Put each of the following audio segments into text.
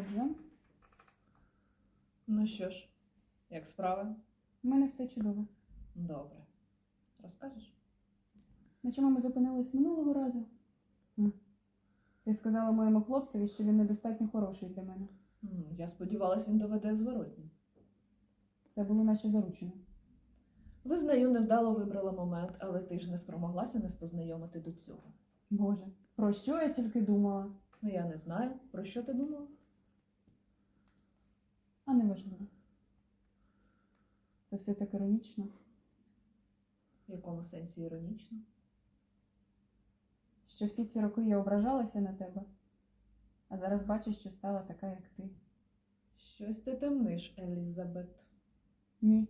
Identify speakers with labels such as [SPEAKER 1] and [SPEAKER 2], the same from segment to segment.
[SPEAKER 1] Отже,
[SPEAKER 2] Ну що ж, як справи?
[SPEAKER 1] в мене все чудово.
[SPEAKER 2] Добре. Розкажеш?
[SPEAKER 1] На чому ми зупинились минулого разу? М. Ти сказала моєму хлопцеві, що він недостатньо хороший для мене.
[SPEAKER 2] М, Я сподівалась, він доведе зворотні.
[SPEAKER 1] Це було наче заручено.
[SPEAKER 2] Визнаю, невдало вибрала момент, але ти ж не спромоглася нас познайомити до цього.
[SPEAKER 1] Боже, про що я тільки думала,
[SPEAKER 2] Ну я не знаю, про що ти думала?
[SPEAKER 1] А неважливо. Це все так іронічно.
[SPEAKER 2] В якому сенсі іронічно?
[SPEAKER 1] що всі ці роки я ображалася на тебе, а зараз бачу, що стала така, як ти.
[SPEAKER 2] Щось ти темниш, Елізабет.
[SPEAKER 1] Ні.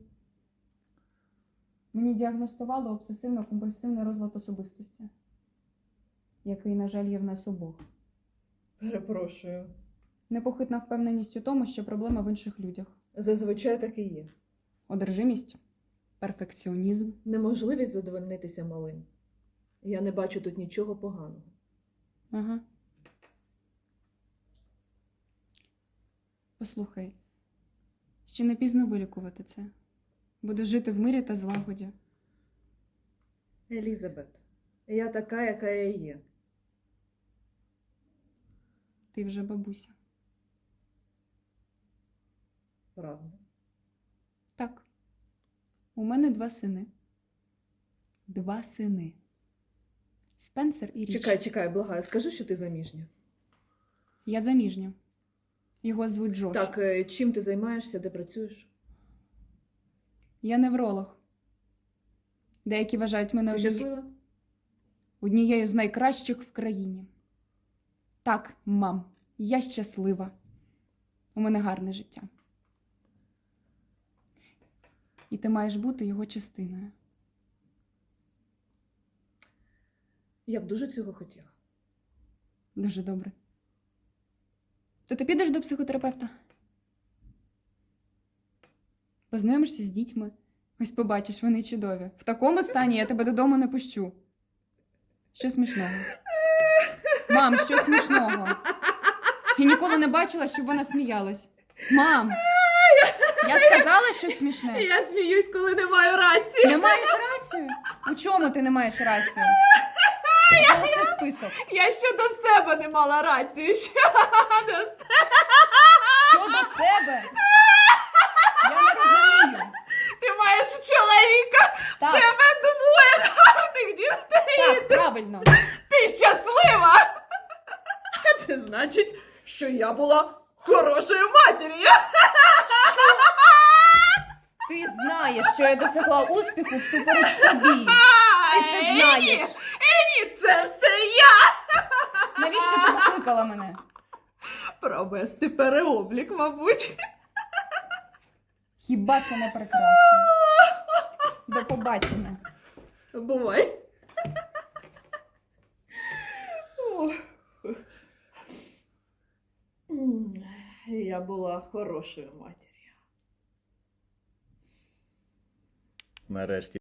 [SPEAKER 1] Мені діагностували обсесивно-компульсивний розлад особистості, який, на жаль, є в нас обох.
[SPEAKER 2] Перепрошую.
[SPEAKER 1] Непохитна впевненість у тому, що проблема в інших людях.
[SPEAKER 2] Зазвичай так і є.
[SPEAKER 1] Одержимість, перфекціонізм.
[SPEAKER 2] Неможливість задовольнитися малим. Я не бачу тут нічого поганого.
[SPEAKER 1] Ага. Послухай, ще не пізно вилікувати це. Буду жити в мирі та злагоді.
[SPEAKER 2] Елізабет, я така, яка я є.
[SPEAKER 1] Ти вже бабуся.
[SPEAKER 2] Правда.
[SPEAKER 1] Так. У мене два сини. Два сини. Спенсер і Річ.
[SPEAKER 2] Чекай, чекай, благаю, скажи, що ти заміжня.
[SPEAKER 1] Я заміжня. Його звуть Джош.
[SPEAKER 2] Так, е, чим ти займаєшся, де працюєш?
[SPEAKER 1] Я невролог. Деякі вважають мене
[SPEAKER 2] Ти
[SPEAKER 1] одні-
[SPEAKER 2] щаслива?
[SPEAKER 1] однією з найкращих в країні. Так, мам, я щаслива. У мене гарне життя. І ти маєш бути його частиною.
[SPEAKER 2] Я б дуже цього хотіла.
[SPEAKER 1] Дуже добре. То ти підеш до психотерапевта? Познайомишся з дітьми. Ось побачиш, вони чудові. В такому стані я тебе додому не пущу. Що смішного? Мам, що смішного? Я ніколи не бачила, щоб вона сміялась. Мам! Я сказала щось смішне.
[SPEAKER 2] Я сміюсь, коли не маю рації.
[SPEAKER 1] Не маєш рацію? У чому ти не маєш рацію? Оголоси список.
[SPEAKER 2] Я щодо себе не мала рацію. Щодо себе.
[SPEAKER 1] Щодо себе? Я не розумію.
[SPEAKER 2] Ти маєш чоловіка,
[SPEAKER 1] Так,
[SPEAKER 2] тебе двоє гарних дітей.
[SPEAKER 1] так, правильно.
[SPEAKER 2] Ти щаслива. Це значить, що я була хорошою матір'ю.
[SPEAKER 1] Знаєш, що я досягла успіху всупереч тобі. Ти це знаєш.
[SPEAKER 2] Ні, е, це все я.
[SPEAKER 1] Навіщо ти покликала мене?
[SPEAKER 2] Провести переоблік, мабуть.
[SPEAKER 1] Хіба це не прекрасно? До побачення.
[SPEAKER 2] Бувай. М, Я була хорошою матір'ю.
[SPEAKER 3] Нарешті